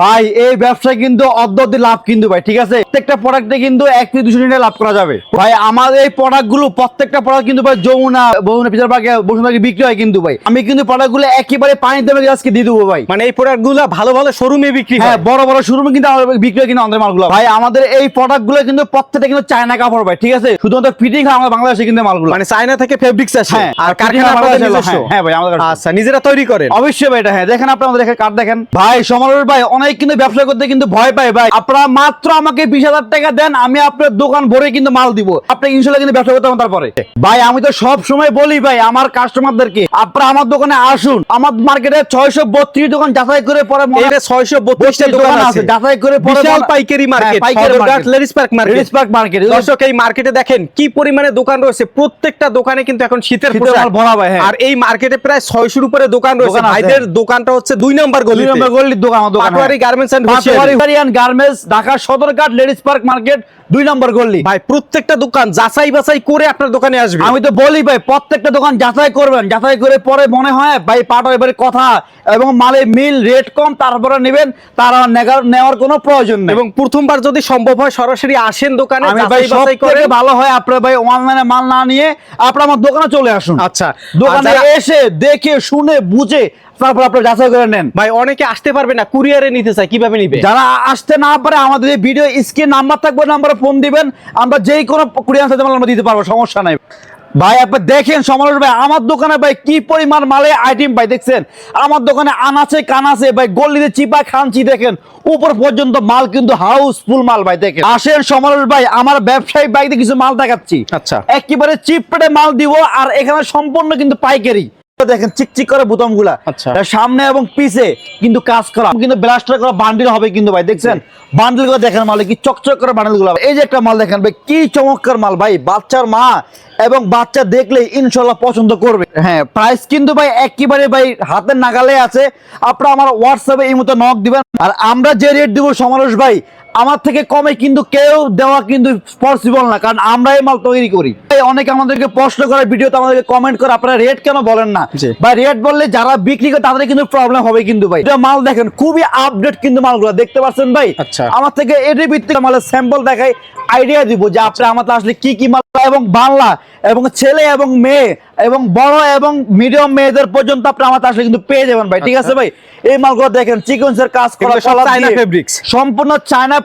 ভাই এই ব্যবসায় কিন্তু অদ্যতি লাভ কিন্তু ভাই ঠিক আছে? প্রত্যেকটা প্রোডাক্টে কিন্তু এক থেকে দুশো টাকা লাভ করা যাবে। ভাই আমাদের এই প্রোডাক্টগুলো প্রত্যেকটা প্রোডাক্ট কিন্তু ভাই যমুনা বহুনা পিজার পাকে বসুন্ধরা বিক্রি হয় কিন্তু ভাই। আমি কিন্তু প্রোডাক্টগুলো একেবারে পানি দেবে আজকে দিয়ে দেবো ভাই। মানে এই প্রোডাক্টগুলো ভালো ভালো শোরুমে বিক্রি হ্যাঁ হয়। বড় বড় শোরুমে কিন্তু বিক্রি হয় কিন্তু আমাদের মালগুলো। ভাই আমাদের এই প্রোডাক্টগুলো কিন্তু প্রত্যেকটা কিন্তু চায়না কাপড় ভাই ঠিক আছে? শুধুমাত্র ফিটিং হয় আমাদের বাংলাদেশে কিন্তু মালগুলো। মানে চায়না থেকে ফেব্রিক্স আসে। হ্যাঁ, আর কারখানা হ্যাঁ, হ্যাঁ ভাই, আমাদের। আচ্ছা নিজেরা তৈরি করেন। অবশ্যই ভাই এটা হ্যাঁ দেখেন আপনি আমাদের কার্ড দেখেন। ভাই সমারোহ ভাই অনেক কিন্তু ব্যবসা করতে কিন্তু ভয় পায় ভাই। আপনারা মাত্র আমাকে বিশ হাজার টাকা দেন আমি আপনার দোকান ভরে কিন্তু মাল দিব। আপনি ইনশাল্লাহ কিন্তু ব্যবসা করতে তারপরে। ভাই আমি তো সব সময় বলি ভাই আমার কাস্টমারদেরকে আপনারা আমার দোকানে আসুন। আমার মার্কেটে ছয়শো বত্রিশ দোকান যাচাই করে পরে মনে- এইটা 632 টা দোকান আছে। যাচাই করে পরে পাইকারি হ্যাঁ, মার্কেট পাইকারি Sadarghat market। Ladies park market park market দর্শক এই মার্কেটে দেখেন কি পরিমাণে দোকান রয়েছে। প্রত্যেকটা দোকানে কিন্তু এখন শীতের শীতের পোশাক। ভরা ভাই, হ্যাঁ। আর এই মার্কেটে প্রায় ছয়শোর উপরে দোকান রয়েছে। ভাইদের দোকানটা হচ্ছে দুই নম্বর দুই গলিতে। নম্বর গলির দোকান আমার দোকান Patowari garments and Patowari garments Dhaka Sadarghat ladies park market দুই নম্বর গলি। ভাই প্রত্যেকটা দোকান যাচাই বাছাই করে আপনার দোকানে আসবে। আমি তো বলি ভাই প্রত্যেকটা দোকান যাচাই করবেন। যাচাই করে পরে মনে হয় ভাই পাটো এবারে কথা এবং মালে মিল রেট কম তারপরে নেবেন তারা নেওয়ার কোনো প্রয়োজন নেই। এবং প্রথমবার যদি সম্ভব হয় সরাসরি আসেন দোকানে যাচাই বাছাই করে ভালো হয় আপনার ভাই অনলাইনে মাল না নিয়ে আপনার আমার দোকানে চলে আসুন। আচ্ছা। দোকানে এসে দেখে শুনে বুঝে তারপর আপনার যাচাই করে নেন। ভাই অনেকে আসতে পারবে না কুরিয়ারে নিতে চায় কীভাবে নিবে? যারা আসতে না পারে আমাদের ভিডিও স্ক্রিন নাম্বার থাকবে নাম্বারে ফোন দিবেন আমরা যেই কোনো কুরিয়ার সাথে আমরা দিতে পারব সমস্যা নাই। ভাই আপনি দেখেন সমালোচ ভাই আমার দোকানে ভাই কি পরিমাণ মালে আইটেম ভাই দেখছেন? আমার দোকানে আনাছে কানাছে ভাই গল্লিতে চিপা খানছি দেখেন। উপর পর্যন্ত মাল কিন্তু হাউসফুল মাল ভাই দেখেন। আসেন সমালোচ ভাই আমার ব্যবসায়িক বাইকে কিছু মাল দেখাচ্ছি। আচ্ছা। একেবারে চিপ পেটে মাল দিব আর এখানে সম্পূর্ণ কিন্তু পাইকারি। দেখেন চিকচিক করে বোতামগুলা আচ্ছা। সামনে এবং পিছে কিন্তু কাজ করা। কিন্তু ব্লাস্টার করা বান্ডিল হবে কিন্তু ভাই দেখছেন? বান্ডিলগুলো দেখেন মাল কি চকচক করে বান্ডিলগুলো এই যে একটা মাল দেখেন ভাই কি চমৎকার মাল ভাই বাচ্চার মা এবং বাচ্চা দেখলে ইনশাল্লাহ পছন্দ করবে। হ্যাঁ প্রাইস কিন্তু ভাই একেবারে ভাই হাতের নাগালে আছে। আপনারা আমার হোয়াটসঅ্যাপে এই মতো নক দিবেন। আর আমরা যে রেট দিব সমারোষ ভাই আমার থেকে কমে কিন্তু কেউ দেওয়া কিন্তু পসিবল না কারণ আমরা এই মাল তৈরি করি। অনেকে আমাদেরকে প্রশ্ন করে ভিডিওতে আমাদেরকে কমেন্ট করে আপনারা রেট কেন বলেন না? বা রেট বললে যারা বিক্রি করে তাদের কিন্তু প্রবলেম হবে কিন্তু ভাই। এটা মাল দেখেন খুবই আপডেট কিন্তু মালগুলো। দেখতে পাচ্ছেন ভাই? আচ্ছা। আমার থেকে এটির ভিত্তিতে মালের স্যাম্পল দেখাই আইডিয়া দিব যে আপনি আমার আসলে কি কি মাল এবং বাংলা এবং ছেলে এবং মেয়ে এবং বড় এবং মিডিয়াম মেয়েদের পর্যন্ত আপনি আমার আসলে কিন্তু পেয়ে যাবেন ভাই ঠিক আছে ভাই? এই মালগুলো দেখেন চিকন্সের কাজ করা সম্পূর্ণ চায়না ফেব্রিক্স সম্পূর্ণ চায়না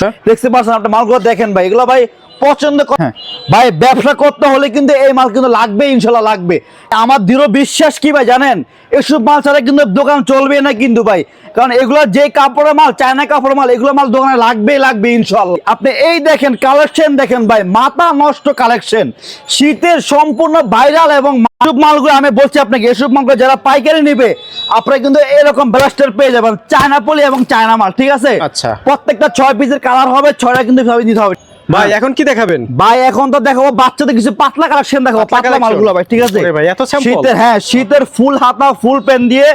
হ্যাঁ। দেখতে পাচ্ছেন আপনি মালগুলো দেখেন ভাই এগুলো ভাই পছন্দ কর- হ্যাঁ, ভাই ব্যবসা করতে হলে কিন্তু এই মাল কিন্তু লাগবে ইনশাল্লাহ লাগবে। আমার দৃঢ় বিশ্বাস কি ভাই জানেন? এসব মাল ছাড়া কিন্তু দোকান চলবে না কিন্তু ভাই। কারণ এগুলো যে কাপড়ের মাল চায়না কাপড়ের মাল এগুলো মাল দোকানে লাগবেই লাগবে ইনশাল্লাহ। আপনি এই দেখেন কালেকশন দেখেন ভাই মাথা নষ্ট কালেকশন। শীতের সম্পূর্ণ ভাইরাল এবং এসব মালগুলো আমি বলছি আপনাকে এসব মালগুলো যারা পাইকারি নিবে আপনারা কিন্তু এরকম ব্লাস্টার পেয়ে যাবেন। চায়না পলি এবং চায়না মাল ঠিক আছে? আচ্ছা। প্রত্যেকটা ছয় পিসের কালার হবে ছয়টা কিন্তু নিতে হবে। ভাই এখন কি দেখাবেন ভাই এখন তো দেখাবো বাচ্চাদের কিছু পাতলা কালেকশন দেখাবো পাতলা? মালগুলো ভাই ঠিক আছে ভাই, এত? শীতের হ্যাঁ শীতের ফুল হাতা ফুল প্যান্ট দিয়ে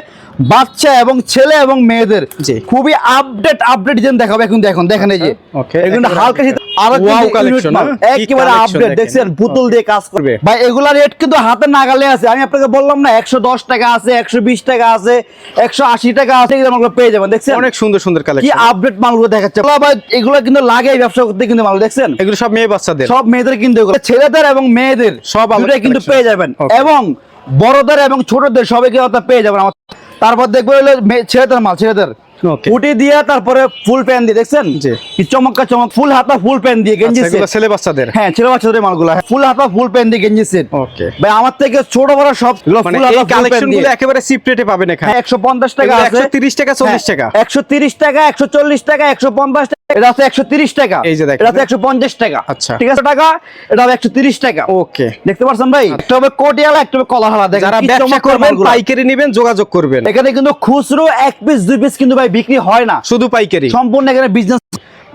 বাচ্চা এবং ছেলে এবং মেয়েদের খুবই আপডেট আপডেট ডিজাইন দেখাবো। এখন দেখুন দেখেন এই যে। এগুলো হালকা শীত হ্যাঁ? কি একেবারে আপডেট দেখছেন? পুতুল দিয়ে কাজ করবে। ভাই এগুলা রেট কিন্তু হাতের নাগালে আছে। আমি আপনাকে বললাম না একশো দশ টাকা আছে একশো বিশ টাকা আছে একশো আশি টাকা আছে এগুলো পেয়ে যাবেন দেখছেন? অনেক সুন্দর সুন্দর কি আপডেট মালগুলো দেখাচ্ছে। এগুলো ভাই এগুলো কিন্তু লাগে ব্যবসা করতে কিন্তু মাল দেখছেন? এগুলো সব মেয়ে বাচ্চাদের। সব মেয়েদের কিন্তু ছেলেদের এবং মেয়েদের সব আলাদা কিন্তু পেয়ে যাবেন। এবং বড়দের এবং ছোটদের সবাই কিন্তু পেয়ে যাবেন আমার তারপর দেখব হলো ছেলেদের মাল ছেলেদের. উটি দিয়ে তারপরে ফুল প্যান দিয়ে দেখছেন? জি। কি চমৎকার চমক ফুল হাতা ফুল প্যান দিয়ে গেঞ্জি আচ্ছা। ছেলে বাচ্চাদের? হ্যাঁ ছেলে বাচ্চাদের মালগুলো। ফুল হাতা ফুল প্যান্ট দিয়ে গেঞ্জি সেট ওকে ভাই আমার থেকে ছোট বড় সব মানে কালেকশনগুলো একেবারে চিপ রেটে পাবেন এখানে। হ্যাঁ, 150 টাকা একশো আছে। 130 টাকা, 40 টাকা। একশো তিরিশ টাকা একশো চল্লিশ টাকা একশো পঞ্চাশ টাকা এটা আছে একশো তিরিশ টাকা। এই যে দেখেন। এটা একশো পঞ্চাশ টাকা। আচ্ছা। ঠিক আছে টাকা? এটা হবে একশো তিরিশ টাকা। ওকে। দেখতে পাচ্ছেন ভাই? একটা হবে কোটিয়ালা একটা হবে কলাহালা দেখেন যারা ব্যবসা করবেন পাইকারি নেবেন যোগাযোগ করবেন। এখানে কিন্তু খুচরো এক পিস দুই পিস কিন্তু ভাই বিক্রি হয় না। শুধু পাইকারি। সম্পূর্ণ এখানে বিজনেস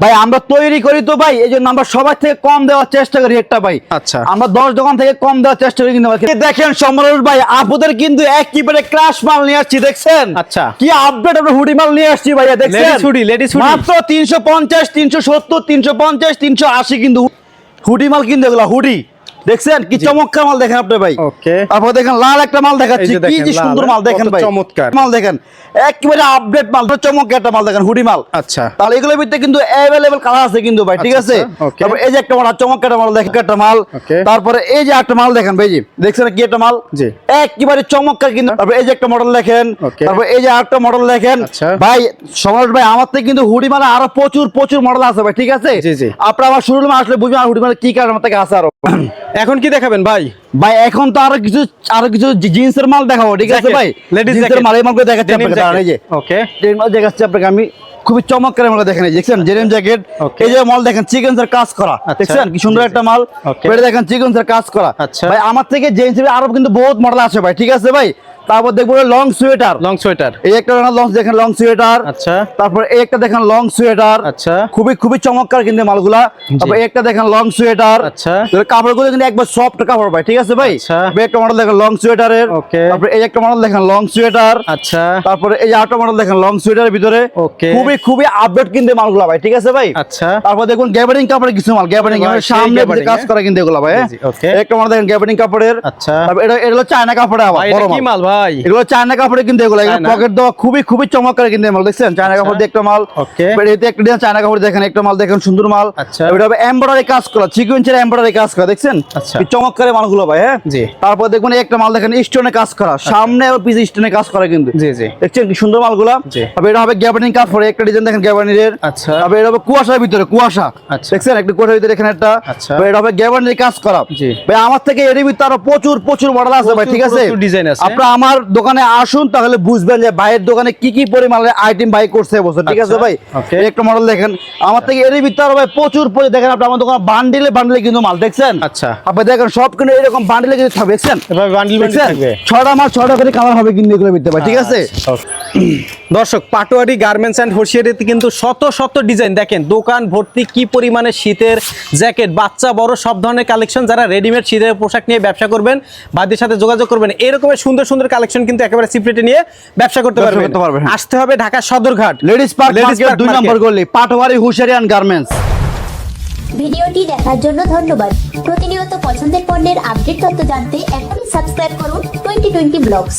ভাই আমরা তৈরি করি তো ভাই এই জন্য আমরা সবার থেকে কম দেওয়ার চেষ্টা করি একটা ভাই আচ্ছা। আমরা দশ দোকান থেকে কম দেওয়ার চেষ্টা করি কিন্তু। দেখেন সমরুল ভাই আপুদের কিন্তু একেবারে ক্লাস মাল নিয়ে আসছি দেখছেন আচ্ছা। কি আপডেট আমরা হুডি মাল নিয়ে আসছি ভাইয়া দেখছেন হুডি লেডিস হুডি। মাত্র তিনশো পঞ্চাশ তিনশো সত্তর তিনশো পঞ্চাশ তিনশো আশি কিন্তু হুডি মাল কিন্তু এগুলো হুডি দেখছেন? কি চমৎকার মাল দেখেন আপনি ভাই। ওকে। তারপর দেখেন লাল একটা মাল দেখাচ্ছি। কি যে সুন্দর মাল দেখেন ভাই। চমৎকার। মাল দেখেন? একেবারে আপডেট মাল চমৎকার একটা মাল দেখেন হুডি মাল। আচ্ছা। তাহলে এগুলোর ভিতরে কিন্তু অ্যাভেলেবল কালার আছে কিন্তু ভাই ঠিক আছে? আচ্ছা, আচ্ছা, okay. তারপর এই যে একটা মাল চমৎকার একটা মাল দেখেন একটা মাল। তারপরে এই যে একটা মাল দেখেন ভাই জি। দেখছেন কি একটা মাল? জি। একেবারে চমৎকার কিন্তু। তারপর এই যে একটা মডেল দেখেন। তারপর এই যে আরেকটা মডেল দেখেন। আচ্ছা। ভাই সম্রাট ভাই আমার থেকে কিন্তু হুডি মালে আরও প্রচুর প্রচুর মডেল আছে ভাই ঠিক আছে। আপনারা আমার শুরু আসলে বুঝবেন আর হুডি মালে কি কারণ আমার থেকে আছে আরও। এখন কি দেখাবেন ভাই? ভাই এখন তো আরও কিছু আরও কিছু জিন্সের মাল দেখাবো ঠিক আছে ভাই? লেডিস জিন্সের মাল এই মালগুলো দেখাচ্ছি আপনাকে এই যে। ওকে এই মাল দেখাচ্ছি আপনাকে আমি খুবই চমৎকার মাল দেখেন দেখছেন? জেরেম জ্যাকেট. এই যে মাল দেখেন চিকেন এর কাজ করা আচ্ছা। দেখছেন? কি সুন্দর। একটা মাল. পেটে দেখেন চিকেনসের কাজ করা। আচ্ছা। ভাই আমার থেকে জেন্স আরও কিন্তু বহুত মডেল আছে ভাই ঠিক আছে ভাই? তারপর দেখব লং সোয়েটার লং সোয়েটার এই একটা লং দেখেন লং সোয়েটার আচ্ছা। তারপর এই একটা দেখেন লং সোয়েটার আচ্ছা। খুবই খুবই চমৎকার কিন্তু মালগুলা। তারপর একটা দেখেন লং সোয়েটার আচ্ছা। কাপড়গুলো কিন্তু একবার সফট কাপড় ভাই ঠিক আছে ভাই? আচ্ছা। এই একটা মডেল দেখেন লং সোয়েটারের. তারপর এই একটা মডেল দেখেন লং সোয়েটার আচ্ছা। তারপরে এই আরেকটা মডেল দেখেন লং সোয়েটারের ভিতরে। Okay. খুবই খুবই আপডেট কিন্তু মালগুলা ভাই ঠিক আছে ভাই? আচ্ছা। তারপর দেখুন গ্যাবারিং কাপড়ের কিছু মাল গ্যাবারিং ভাই, সামনে কাজ হ্যাঁ? করা কিন্তু এগুলা ভাই হ্যাঁ? এই একটা মডেল দেখেন গ্যাবারিং কাপড়ের। আচ্ছা। এটা এটা হলো চায়না কাপড়ে আবার বড় কি মাল। মাল ভাই। এগুলো চায়না কাপড়ে কিন্তু এগুলো। এগুলো পকেট দেওয়া খুবই খুবই চমৎকার কিন্তু মাল দেখছেন? চায়না কাপড় দিয়ে একটা মাল. এতে একটা ডিজাইন চায়না কাপড় দেখেন একটা মাল দেখেন সুন্দর মাল। আচ্ছা। এটা হবে এমব্রয়ডারি কাজ করা সিকোয়েন্সের এমব্রয়ডারি কাজ করা দেখছেন? আচ্ছা। চমৎকার মালগুলো ভাই হ্যাঁ? জি। তারপর দেখবেন একটা মাল দেখেন স্টোনে কাজ করা। সামনে আর পিছে স্টোনে কাজ করা কিন্তু। জি জি। দেখছেন কি সুন্দর মালগুলা? জি। তবে এটা হবে গ্যাবার্নিং কাপড় একটা ডিজাইন দেখেন আচ্ছা। তবে এটা হবে কুয়াশার ভিতরে কুয়াশা। আচ্ছা। দেখছেন? একটা কুয়াশার ভিতরে এখানে একটা। আচ্ছা। এটা হবে কাজ করা। জি। ভাই আমার থেকে এর ভিতরে আরও প্রচুর প্রচুর মডেল আছে ভাই ঠিক আছে। আপনারা আমার দোকানে আসুন তাহলে বুঝবেন যে ভাইয়ের দোকানে কি কি পরিমাণে আইটেম ভাই করছে এবছর ঠিক আছে আচ্ছা, ভাই? একটা মডেল দেখেন আমার থেকে এর ভিতরে ভাই প্রচুর প্রচুর দেখেন আপনি আমার দোকানে বান্ডিলে বান্ডিলে কিন্তু মাল দেখছেন? আচ্ছা। আপনি দেখেন সব কিন্তু এরকম বান্ডিলে কিন্তু থাকবে দেখছেন? ছটা মাল ছটা করে কালার হবে কিন্তু এগুলো ভিতরে ভাই ঠিক আছে? আচ্ছা, দর্শক পাটোয়ারি গার্মেন্টস অ্যান্ড হোশিয়ারিতে কিন্তু শত শত ডিজাইন দেখেন দোকান ভর্তি কি পরিমাণে শীতের জ্যাকেট বাচ্চা বড় সব ধরনের কালেকশন যারা রেডিমেড শীতের পোশাক নিয়ে ব্যবসা করবেন বাদের সাথে যোগাযোগ করবেন এরকমের সুন্দর সুন্দর কালেকশন কিন্তু একেবারে সিপ্রেটে নিয়ে ব্যবসা করতে পারবেন। করতে পারবেন, হ্যাঁ। আসতে হবে ঢাকা সদরঘাট। লেডিস পার্ক দুই নম্বর গলি পাটওয়ারি হুশারিয়ান গার্মেন্টস ভিডিওটি দেখার জন্য ধন্যবাদ। প্রতিনিয়ত পছন্দের পণ্যের আপডেট তথ্য জানতে এখনই সাবস্ক্রাইব করুন টোয়েন্টি টোয়েন্টি ব্লগস।